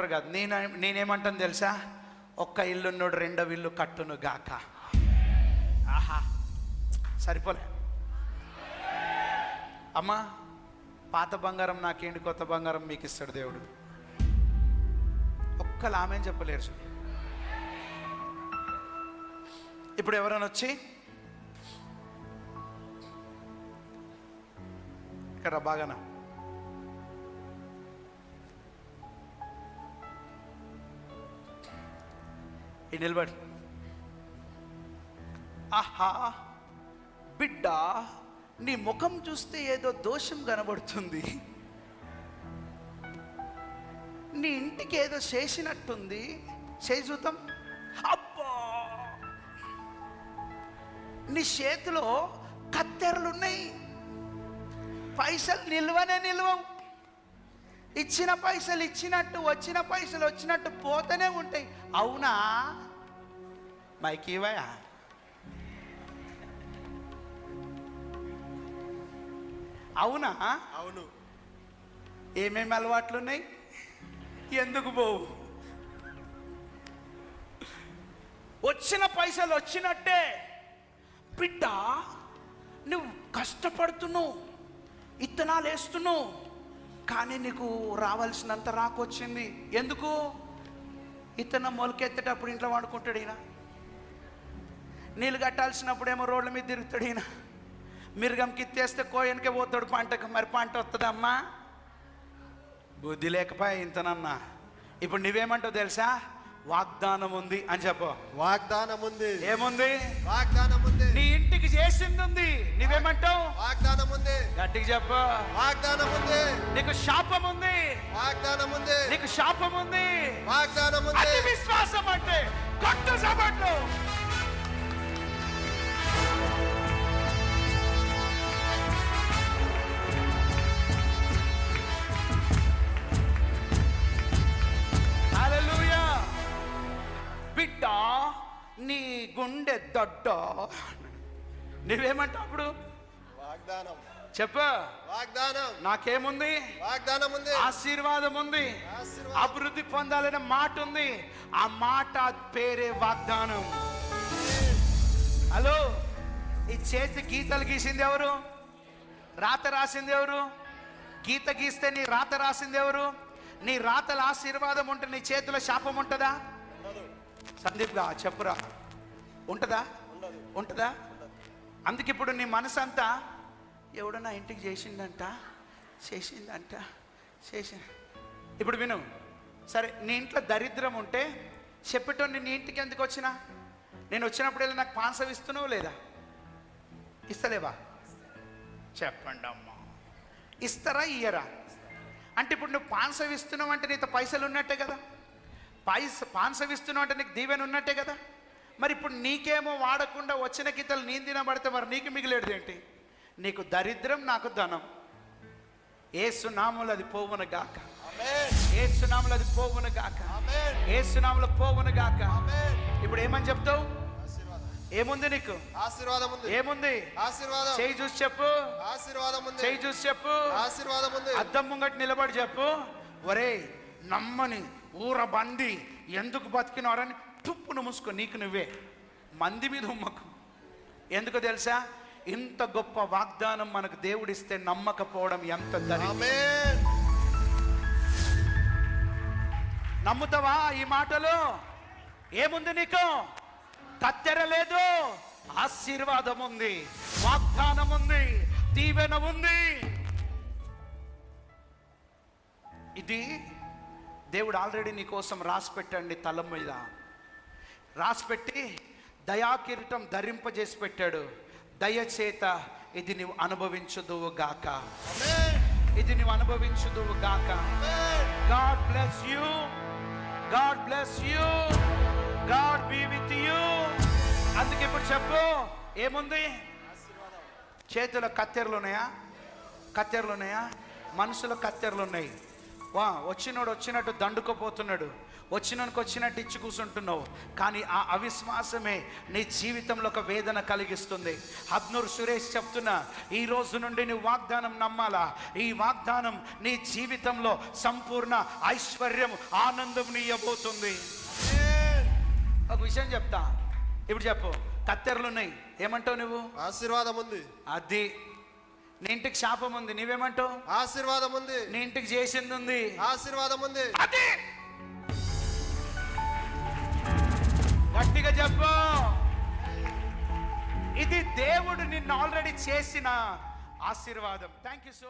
అంటారు కాదు నేను నేనేమంటాను తెలుసా? ఒక్క ఇల్లున్నోడు రెండవ ఇల్లు కట్టును గాక. ఆహా సరిపోలే. అమ్మా పాత బంగారం నాకేంటి కొత్త బంగారం మీకు ఇస్తాడు దేవుడు. ఒక్కలు ఆమె చెప్పలేరు చూడు. ఇప్పుడు ఎవరైనా వచ్చి ఇక్కడ బాగానా? ఈ నిలబడి. ఆహా బిడ్డ నీ ముఖం చూస్తే ఏదో దోషం కనబడుతుంది. నీ ఇంటికి ఏదో చేసినట్టుంది. చేయి చూద్దాం. అబ్బా! నీ చేతిలో కత్తెరలున్నాయి. పైసలు నిల్వనే నిల్వవు ఇచ్చిన పైసలు ఇచ్చినట్టు వచ్చిన పైసలు వచ్చినట్టు పోతూనే ఉంటాయి. అవునా? మైకి ఇవ్వయా? అవునా? అవును. ఏమేమి అలవాట్లు ఉన్నాయి? ఎందుకు పోవు? వచ్చిన పైసలు వచ్చినట్టే. బిడ్డ నువ్వు కష్టపడుతున్నావు ఇత్తనాలు వేస్తున్నావు కానీ నీకు రావాల్సినంత రాకొచ్చింది. ఎందుకు? ఇతను మొలకెత్తేటప్పుడు ఇంట్లో వాడుకుంటాడు ఈయన. నీళ్ళు కట్టాల్సినప్పుడు ఏమో రోడ్ల మీద తిరుగుతాడు ఈయన. మిరుగంకి ఇత్తేస్తే కోయనికే పోతాడు పంటకు. మరి పంట వస్తుందమ్మా? బుద్ధి లేకపోయా ఇంతనన్నా. ఇప్పుడు నువ్వేమంటావు తెలుసా? వాగ్దానం ఉంది అని చెప్పు. వాగ్దానం ఉంది. ఏముంది? వాగ్దానం ఉంది. నీ ఇంటికి చేసింది ఉంది. నువ్వేమంటావు? వాగ్దానం ఉంది. గట్టిగా చెప్పు. వాగ్దానం ఉంది. నీకు శాపం ఉంది. వాగ్దానం ఉంది. నీకు శాపం ఉంది. వాగ్దానం ఉంది. విశ్వాసం అంటే సబట్లు హల్లెలూయా. బిడ్డ నీ గుండె దొడ్డ. నువ్వేమంటావు అప్పుడు? వాగ్దానం. చెప్పు. వాగ్దానం. నాకేముంది? వాగ్దానం ఉంది. ఆశీర్వాదం. ఉంది. అభివృద్ధి పొందాలనే మాట ఉంది ఆ మాట పేరే వాగ్దానం. హలో? ఈ చేతి గీతలు గీసింది ఎవరు? రాత రాసింది ఎవరు? గీత గీస్తే నీ రాత రాసింది ఎవరు? నీ రాతల ఆశీర్వాదం ఉంటే నీ చేతిలో శాపం ఉంటుందా? సందీప్గా చెప్పురా. ఉంటుందా? ఉంటుందా? అందుకే ఇప్పుడు నీ మనసు అంతా ఎవడో నా ఇంటికి చేసిందంట? చేసిందంట? చేసి ఇప్పుడు విను. సరే నీ ఇంట్లో దరిద్రం ఉంటే చెప్పటం నీ ఇంటికి ఎందుకు వచ్చినా? నేను వచ్చినప్పుడల్లా నాకు పాన్సం ఇస్తున్నావు లేదా? ఇస్తలేవా? చెప్పండి అమ్మా. ఇస్తారా ఇయ్యరా? అంటే ఇప్పుడు నువ్వు పాన్సం ఇస్తున్నావు అంటే నీతో పైసలు ఉన్నట్టే కదా? పైస పాన్సం ఇస్తున్నావు అంటే నీకు దీవెన ఉన్నట్టే కదా? మరి ఇప్పుడు నీకేమో వాడకుండా వచ్చిన గీతలు నేను తినబడితే మరి నీకు మిగిలేడు ఏంటి? నీకు దరిద్రం నాకు ధనం. ఏ సునాములు అది పోవును గాక. ఏ సునాములు అది పోవును గాక. ఏ సునాములు పోవును గాక. ఇప్పుడు ఏమని చెప్తావు? ఆశీర్వాదం. ఏముంది నీకు? ఆశీర్వాదం ఉంది. ఏముంది? ఆశీర్వాదం. చేయి చూసి చెప్పు. ఆశీర్వాదం ఉంది. చేయి చూసి చెప్పు. ఆశీర్వాదం ఉంది. అద్దం ముంగట నిలబడి చెప్పు. ఒరే నమ్మని ఊర బండి ఎందుకు బతికినవారని తుప్పును మూసుకో నీకు నువ్వే. మంది మీద ఉమ్మకు. ఎందుకు తెలుసా? ఇంత గొప్ప వాగ్దానం మనకు దేవుడిస్తే నమ్మకపోవడం ఎంత నమ్ముతావా ఈ మాటలు? ఏముంది నీకు? కత్తెర లేదు. ఆశీర్వాదం ఉంది. వాగ్దానం ఉంది. దీవెన ఉంది. ఇది దేవుడు ఆల్రెడీ నీ కోసం రాసి పెట్టండి తల మీద. రాసిపెట్టి దయాకిరీటం ధరింపజేసి పెట్టాడు. దయచేత ఇది నువ్వు అనుభవించుదువు గాక. ఇది నువ్వు అనుభవించుదువు గాక. God bless you God bless you God be with you అందుకే ఇప్పుడు చెప్పు ఏముంది? చేతిలో కత్తెరలు ఉన్నాయా? కత్తెరలు ఉన్నాయా? మనుషుల కత్తెరలు ఉన్నాయి. వా వచ్చినోడు వచ్చినట్టు దండుకోపోతున్నాడు. వచ్చినోనికి వచ్చినట్టు ఇచ్చి కూర్చుంటున్నావు కానీ ఆ అవిశ్వాసమే నీ జీవితంలో ఒక వేదన కలిగిస్తుంది. హద్నూర్ సురేష్ చెప్తున్నా ఈ రోజు నుండి నువ్వు వాగ్దానం నమ్మాలా? ఈ వాగ్దానం నీ జీవితంలో సంపూర్ణ ఐశ్వర్యం ఆనందం నీయబోతుంది. ఒక విషయం చెప్తా. ఇప్పుడు చెప్పు కత్తెరలు ఉన్నాయి ఏమంటావు నువ్వు? ఆశీర్వాదం ఉంది అది నీ ఇంటికి శాపం ఉంది నీవేమంటావు? ఆశీర్వాదం ఉంది. నీ ఇంటికి చేసింది ఉంది. ఆశీర్వాదం ఉంది. అది! గట్టిగా చెప్పు. ఇది దేవుడు నిన్ను ఆల్రెడీ చేసిన ఆశీర్వాదం. Thank you so